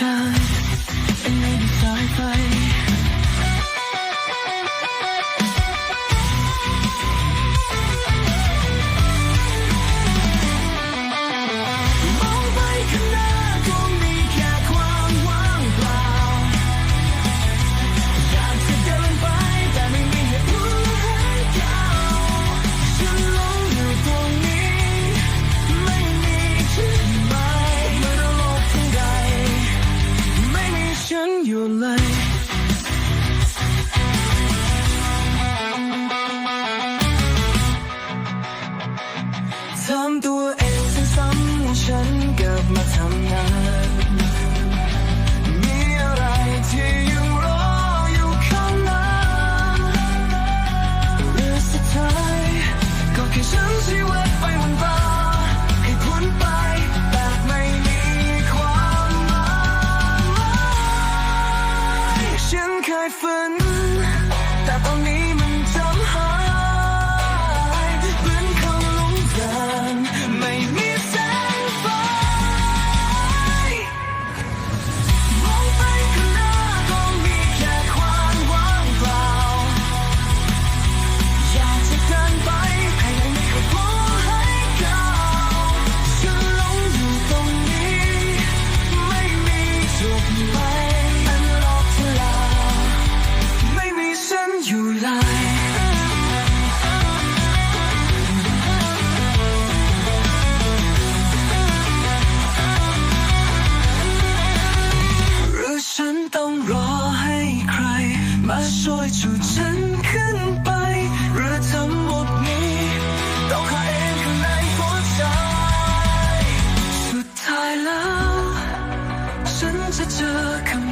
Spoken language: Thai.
time ทำตัวเองซ้ำๆว่าฉันเกิดมาทำงาน ฉุดฉันขึ้นไปหรือทั้งนี้ต้องหาเองข้างในหัวใจ สุดท้ายแล้ว ฉันจะเจอคำ